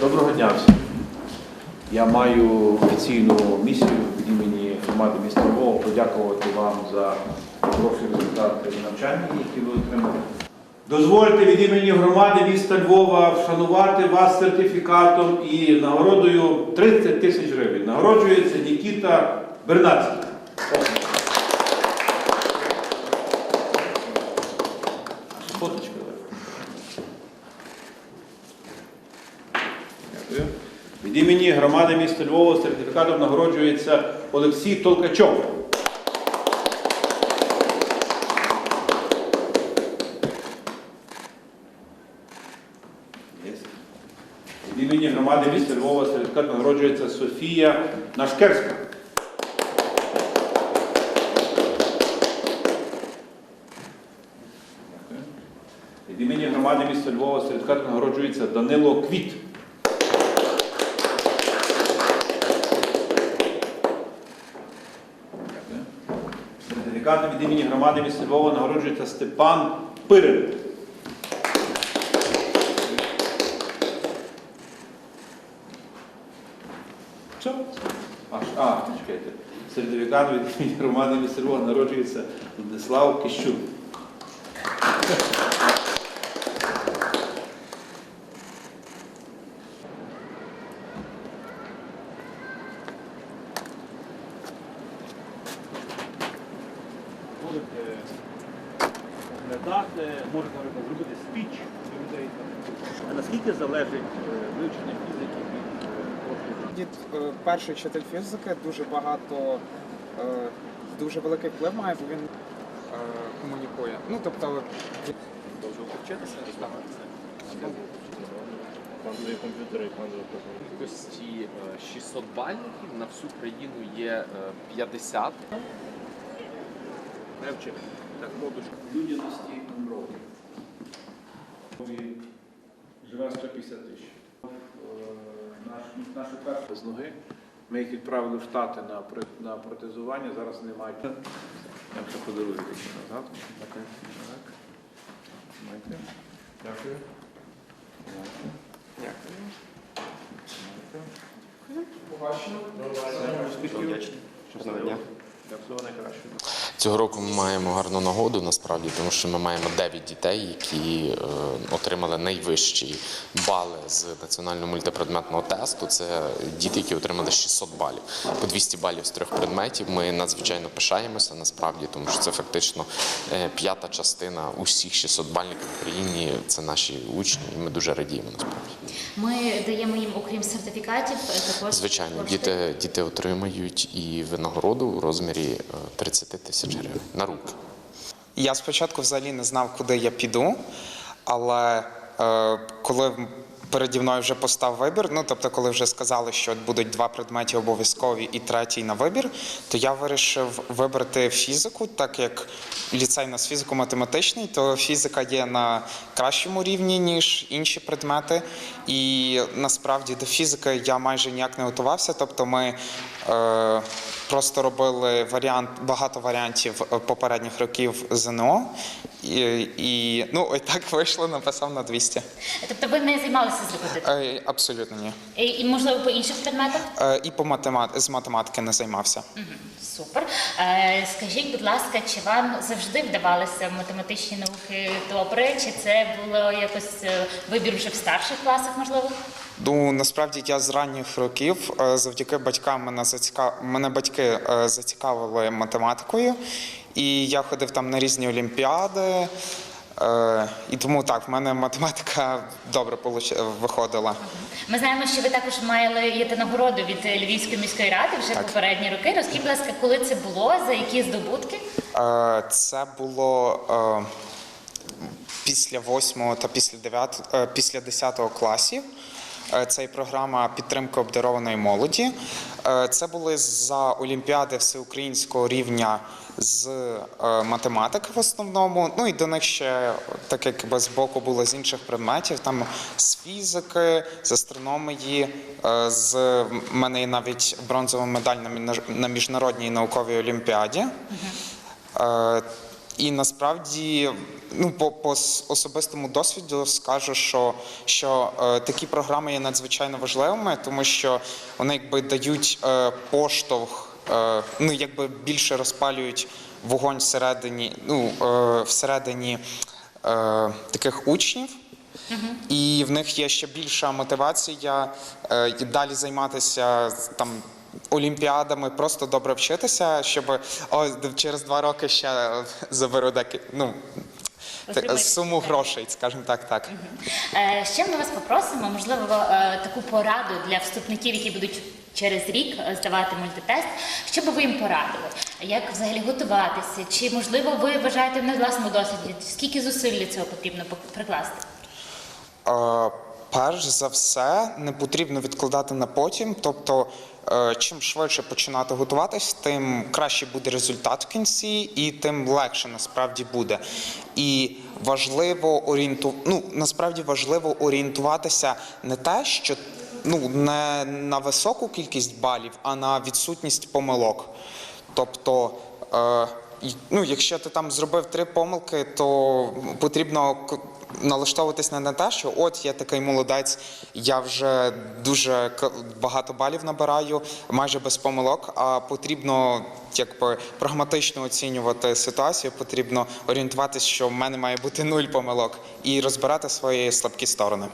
Доброго дня всім. Я маю офіційну місію від імені громади міста Львова подякувати вам за хороші результати навчання, які ви отримали. Дозвольте від імені громади міста Львова вшанувати вас сертифікатом і нагородою 30 тисяч гривень. Нагороджується Нікіта Бернацький. Фоточка. Дякую. Від імені громади міста Львова сертифікатом нагороджується Олексій Толкачов. Від імені громади міста Львова сертифікатом нагороджується Софія Нашкерська. Від імені громади міста Львова сертифікатом нагороджується Данило Квіт. Дякую. Сертифікатом від імені громади міста Львова нагороджується Степан Пирин. Що? А, чекайте. Сертифікатом від імені громади міста народжується Владислав Кищук. Можете наприклад, зробити спіч до людей. А наскільки залежить е, вивчення фізики від е, профілю? Е, перший вчитель фізики дуже багато, дуже великий вплив має, бо він комунікує. Ну тобто Довжувати вчитися? Квантові комп'ютери і квантові програми. кількості е, 600 бальників на всю країну є е, 50. Не вчити. Так, модушка. Людяності Монроe. Живе 150 тисяч. Е, Наш, нашу першу з ноги. Ми їх відправили в Штати на, на протезування, зараз вони мають. Я ще подарую дещо назад. Дякую. Так. Дякую. Дякую. Дякую. Успіхів. Щасливого дня. Цього року ми маємо гарну нагоду насправді, тому що ми маємо 9 дітей, які е, отримали найвищі бали з національного мультипредметного тесту. Це діти, які отримали 600 балів, по 200 балів з трьох предметів. Ми надзвичайно пишаємося насправді, тому що це фактично е, п'ята частина усіх 600 бальників в Україні. Це наші учні, і ми дуже радіємо насправді. Ми даємо їм, окрім сертифікатів, е, також Звичайно, кошти. діти, діти отримають і винагороду у розмірі е, 30 тисяч гривень на руки. я спочатку взагалі не знав, куди я піду, але е, коли переді мною вже постав вибір, ну тобто, коли вже сказали, що будуть два предмети обов'язкові і третій на вибір, то я вирішив вибрати фізику, так як ліцей у нас фізико-математичний, то фізика є на кращому рівні, ніж інші предмети. І насправді до фізики я майже ніяк не готувався. Тобто ми е, просто робили варіант, багато варіантів е, попередніх років ЗНО. І, і ну, і так вийшло, написав на 200. Тобто ви не займалися з репетитором? Е, абсолютно ні. І, і можливо по інших предметах? Е, і по математ... з математики не займався. Супер. Е, скажіть, будь ласка, чи вам завжди вдавалися математичні науки добре? Чи це було якось вибір вже в старших класах, можливо? Ну насправді я з ранніх років завдяки батькам мене зацікав... мене батьки зацікавили математикою, і я ходив там на різні олімпіади. Е, І тому так, в мене математика добре получ- виходила. Ми знаємо, що ви також їти нагороду від Львівської міської ради вже Так. попередні роки. Розкажіть, будь ласка, коли це було, за які здобутки? Е, Це було е, після 8 та після 9, е, після 10 класів. Е, Це і програма підтримки обдарованої молоді. Е, Це були за олімпіади всеукраїнського рівня з е, математики в основному. Ну і до них ще, так як з боку було з інших предметів, там з фізики, з астрономії, з мене є навіть бронзова медаль на міжнародній науковій олімпіаді. Е, І насправді, ну по, по особистому досвіду скажу, що, що е, такі програми є надзвичайно важливими, тому що вони якби дають е, поштовх, е, ну якби більше розпалюють вогонь всередині, ну е, всередині е, таких учнів. І в них є ще більша мотивація е, і далі займатися там олімпіадами, просто добре вчитися, щоб о, через два роки ще заберу деякі, ну, суму грошей, скажімо так, так. Е, Ще ми вас попросимо, можливо, е, таку пораду для вступників, які будуть через рік е, здавати мультитест. Що би ви їм порадили? Як взагалі готуватися? Чи можливо ви вважаєте на власному досвіді? Скільки зусиль для цього потрібно прикласти? Е, Перш за все, не потрібно відкладати на потім. Тобто, е, чим швидше починати готуватись, тим краще буде результат в кінці, і тим легше насправді буде. І важливо орієнту... ну, насправді важливо орієнтуватися не те, що ну не на високу кількість балів, а на відсутність помилок. Тобто, е, ну, якщо ти там зробив три помилки, то потрібно налаштовуватись не на те, що от я такий молодець, я вже дуже багато балів набираю, майже без помилок. А потрібно якби прагматично оцінювати ситуацію. Потрібно орієнтуватись, що в мене має бути нуль помилок, і розбирати свої слабкі сторони.